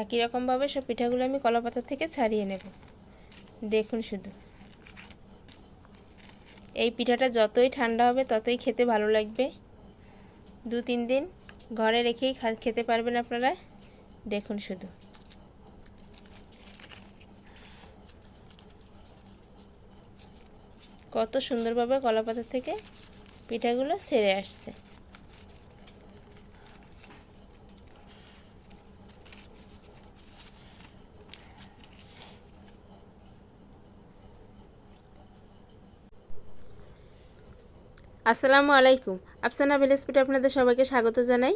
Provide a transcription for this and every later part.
একই রকমভাবে সব পিঠাগুলো আমি কলা পাতা থেকে ছাড়িয়ে নেব। দেখুন শুধু। এই পিঠাটা যতই ঠান্ডা হবে, ততই খেতে ভালো লাগবে। দু তিন দিন ঘরে রেখেই খেতে পারবেন আপনারা। দেখুন শুধু। কত সুন্দরভাবে কলা পাতা থেকে পিঠাগুলো ছেড়ে আসছে। আসসালামু আলাইকুম। আফসানা ভিলেজ আপনাদের সবাইকে স্বাগত জানাই।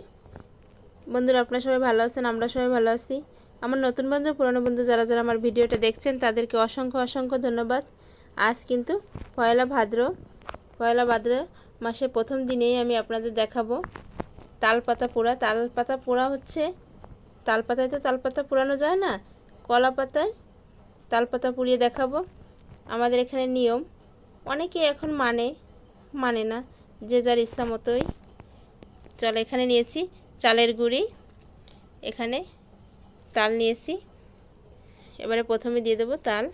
বন্ধুরা, আপনারা সবাই ভালো আছেন? আমরা সবাই ভালো আছি। আমার নতুন বন্ধু, পুরনো বন্ধু যারা যারা আমার ভিডিওটা দেখছেন, তাদেরকে অসংখ্য অসংখ্য ধন্যবাদ। আজ কিন্তু পয়লা ভাদ্র। পয়লা ভাদ্র মাসের প্রথম দিনেই আমি আপনাদের দেখাবো তালপাতা পোড়া। তালপাতা পোড়া হচ্ছে, তালপাতায় তো তালপাতা পোড়ানো যায় না? কলা পাতায় তালপাতা পুড়িয়ে দেখাবো। আমাদের এখানে নিয়ম, অনেকে এখন মানে মানে না, যে যার ইচ্ছা মতোই। চল, এখানে নিয়েছি চালের গুঁড়ি, এখানে তাল নিয়েছি। এবারে প্রথমে দিয়ে দেবো তাল।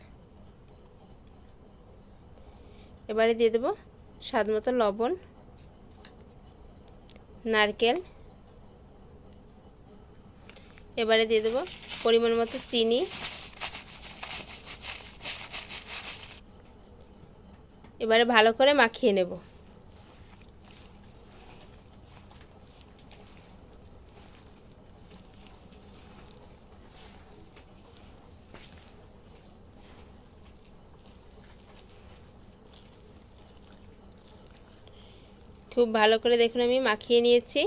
এবারে দিয়ে দেবো স্বাদ মতো লবণ, নারকেল। এবারে দিয়ে দেবো পরিমাণ মতো চিনি। এবারে ভালো করে মাখিয়ে নেব। খুব ভালো করে দেখুন আমি মাখিয়ে নিয়েছি।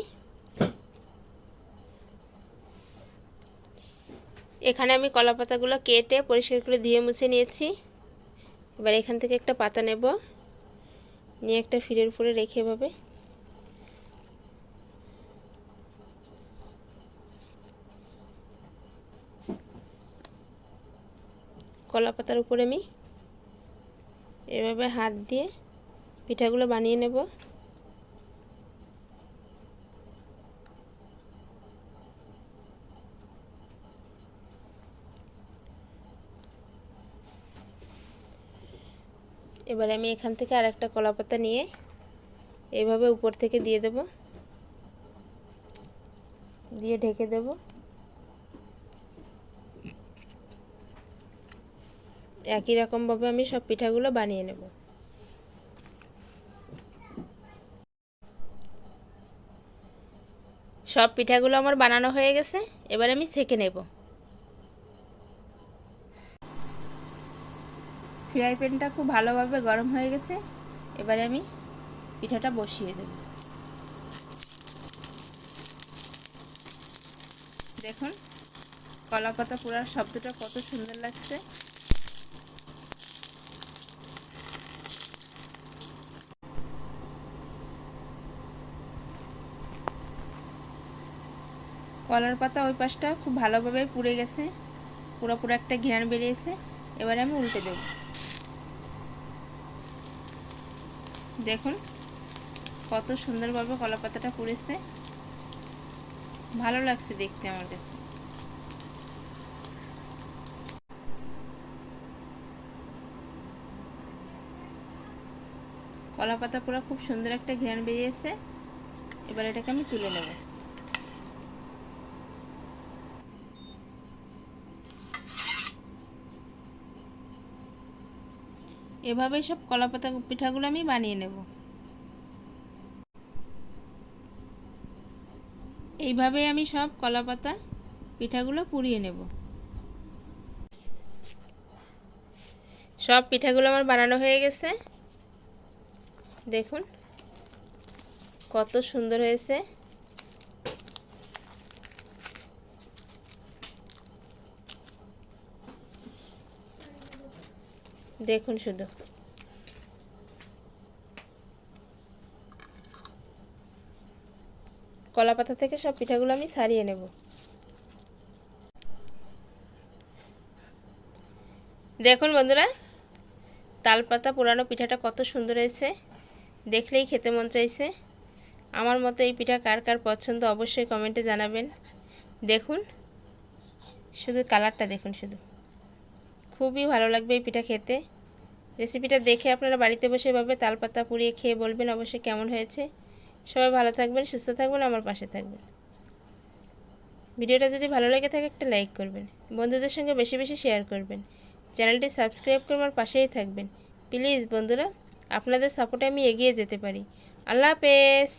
এখানে আমি কলা পাতাগুলো কেটে পরিষ্কার করে ধুয়ে মুছে নিয়েছি। এবার এখান থেকে একটা পাতা নেব। নিয়ে একটা ফিরের উপরে রেখে এভাবে। কলা পাতার উপরে আমি এভাবে হাত দিয়ে পিঠাগুলো বানিয়ে নেব। এবার আমি এখান থেকে আর একটা কলা পাতা নিয়ে এভাবে উপর থেকে দিয়ে দেব। দিয়ে ঢেকে দেব। একই রকমভাবে আমি সব পিঠাগুলো বানিয়ে নেব। সব পিঠাগুলো আমার বানানো হয়ে গেছে, এবার আমি সেকে নেব। ফ্রাই প্যানটা খুব ভালোভাবে গরম হয়ে গেছে। এবারে আমি পিঠাটা বসিয়ে দেব। দেখুন, কলা পাতা পোড়ার শব্দটা কত সুন্দর লাগছে। কলার পাতা ওই পাশটা খুব ভালোভাবে পুড়ে গেছে। পুরো পুরো একটা ঘিরান বেরিয়েছে। এবারে আমি উল্টে দেবো। দেখুন, কত সুন্দরভাবে কলা পাতাটা পুড়েছে। ভালো লাগছে দেখতে আমার কাছে। কলা পাতা পুরো খুব সুন্দর একটা ঘ্রাণ বেরিয়েছে। এবার এটাকে আমি তুলে নেব। এভাবেই সব কলা পাতা পিঠাগুলো আমি বানিয়ে নেব। এইভাবেই আমি সব কলা পাতা পিঠাগুলো পুড়িয়ে নেব। সব পিঠাগুলো আমার বানানো হয়ে গেছে। দেখুন, কত সুন্দর হয়েছে। দেখুন শুধু। কলা পাতা থেকে সব পিঠাগুলো আমি সারিয়ে নেব। দেখুন বন্ধুরা, তালপাতা পোড়ানো পিঠাটা কত সুন্দর হয়েছে। দেখলেই খেতে মন চাইছে। আমার মতো এই পিঠা কার কার পছন্দ অবশ্যই কমেন্টে জানাবেন। দেখুন, শুধু কালারটা দেখুন শুধু। খুবই ভালো লাগবে এই পিঠা খেতে। রেসিপিটা দেখে আপনারা বাড়িতে বসে এভাবে তালপাতা পুড়িয়ে খেয়ে বলবেন অবশ্যই কেমন হয়েছে। সবাই ভালো থাকবেন, সুস্থ থাকবেন, আমার পাশে থাকবেন। ভিডিওটা যদি ভালো লেগে থাকে একটা লাইক করবেন, বন্ধুদের সঙ্গে বেশি বেশি শেয়ার করবেন। চ্যানেলটি সাবস্ক্রাইব করে আমার পাশেই থাকবেন। প্লিজ বন্ধুরা, আপনাদের সাপোর্টে আমি এগিয়ে যেতে পারি। আল্লাহ হাফেজ!